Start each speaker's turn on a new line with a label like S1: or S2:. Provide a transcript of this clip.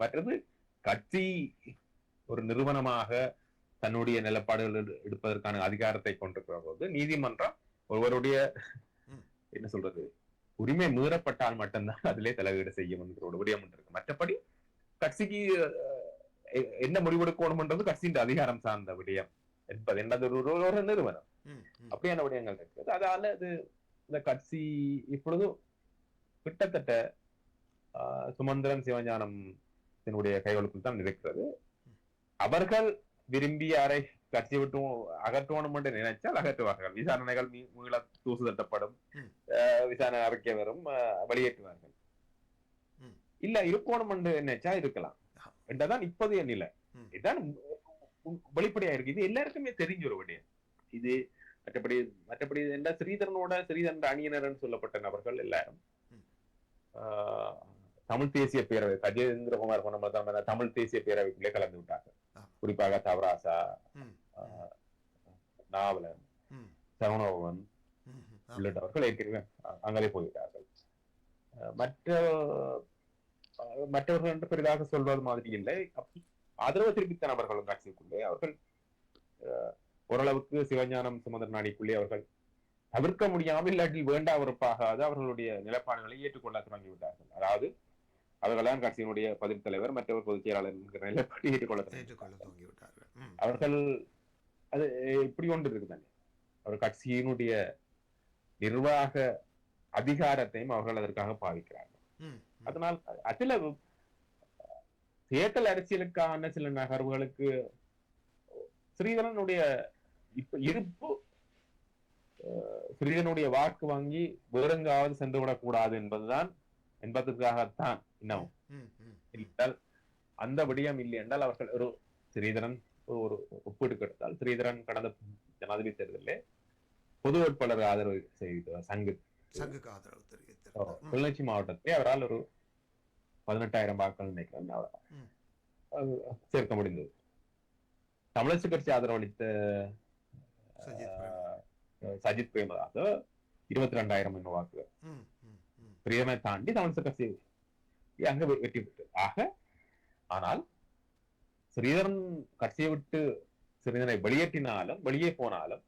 S1: மற்றது கட்சி ஒரு நிறுவனமாக தன்னுடைய நிலப்பாடுகள் எடு- எடுப்பதற்கான அதிகாரத்தை கொண்டிருக்கிற போது நீதிமன்றம் ஒருவருடைய. என்ன சொல்றது? உரிமை மீறப்பட்டால் மட்டும்தான் அதிலே தலையீடு செய்யும் என்கிற ஒரு ஒன்று இருக்கு. மற்றபடி கட்சிக்கு என்ன முடிவெடுக்கணும்ன்றது கட்சியின் அதிகாரம் சார்ந்த விடயம் என்பது என்னது? ஒரு நிறுவனம். அப்படியான விடயங்கள் இருக்குது அதால அது இந்த கட்சி இப்பொழுது கிட்டத்தட்ட சுமந்திரன் சிவஞானம் தன்னுடைய கைகளுக்குள் தான் இருக்கிறது அவர்கள் விரும்பி யாரை கட்சி விட்டு அகற்றணும் என்று நினைச்சால் அகற்றுவார்கள். விசாரணைகள் மீள தூசு தட்டப்படும். விசாரணை அறிக்கை வரும் வெளியேற்றுவார்கள். இல்ல இருக்கணும் என்று நினைச்சா இருக்கலாம். என்றதான் இப்போதைய நிலை. இதுதான் வெளிப்படையா இருக்கு. இது எல்லாருக்குமே தெரிஞ்ச ஒரு விடயம். இது மற்றபடி மற்றபடி என்ன ஸ்ரீதரனோட ஸ்ரீதரன் அணியினர்னு சொல்லப்பட்ட நபர்கள் எல்லாரும் தமிழ் தேசிய பேரவை கஜேந்திரகுமார் போன மாதிரி தான் தமிழ் தேசிய பேரவைக்குள்ளே கலந்து விட்டார்கள்.
S2: ஆ.
S1: குறிப்பாக தவராசா நாவலன் சரவணபவன். உள்ளிட்டவர்கள் ஏற்கனவே அங்கே போய்விட்டார்கள். அஹ் மற்ற மற்றவர்கள் என்று பெரிதாக சொல்வது மாதிரி இல்லை. ஆதரவு தெரிவித்த நபர்களும் கட்சிக்குள்ளே அவர்கள் ஓரளவுக்கு சிவஞானம் சுமந்திர நாடிக்குள்ளே அவர்கள் தவிர்க்க முடியாமல் இல்லாட்டில் வேண்டா வெறுப்பாகாது அவர்களுடைய நிலைப்பாடுகளை ஏற்றுக்கொள்ள தொடங்கிவிட்டார்கள். அதாவது அவர்கள்தான் கட்சியினுடைய பதில் தலைவர் மற்றவர் பொதுச் செயலாளர் என்கிற நிலைப்பாடு ஏற்றுக்கொள்ள தொடங்கிவிட்டார்கள். அவர்கள் அது இப்படி ஒன்று இருக்குதானே அவர் கட்சியினுடைய நிர்வாக அதிகாரத்தையும் அவர்கள் அதற்காக பாவிக்கிறார்கள். அதனால் அதுல தேர்தல் அரசியலுக்கான சில நகர்வுகளுக்கு ஸ்ரீதரனுடைய இப்ப இருப்பு அஹ், ஸ்ரீதரனுடைய வாக்கு வாங்கி வேறெங்காவது சென்று விடக்கூடாது என்பதுதான் என்பதற்காகத்தான் இன்னும்
S2: ம், ம்.
S1: இருந்தால் அந்த விடயம் இல்லை என்றால் அவர்கள் ஒரு ஸ்ரீதரன் ஒரு ஒப்பீடு எடுத்தால் ஸ்ரீதரன் கடந்த ஜனாதிபதி தேர்தலிலே பொது வேட்பாளர் ஆதரவு செய்த சங்கு
S2: சங்குக்கு ஆதரவு
S1: கிளிநொச்சி மாவட்டத்திலே அவரால் ஒரு பதினெட்டாயிரம் வாக்குகள் நினைக்கிறேன் அவர்
S2: ம்.
S1: அது சேர்க்க முடிந்தது தமிழரசு கட்சி ஆதரவளித்த
S2: சஜித் பிரேம.
S1: அஹ், சஜித் பிரேமதாச இருபத்தி ரெண்டாயிரம் என்ன வாக்குகள். பிரியமை தாண்டி தமிழ் கட்சி அங்க வெ- வெற்றி பெற்றது ஆக ஆனால் ஸ்ரீதரன் கட்சியை விட்டு ஸ்ரீதரனை வெளியேற்றினாலும் வெளியே போனாலும்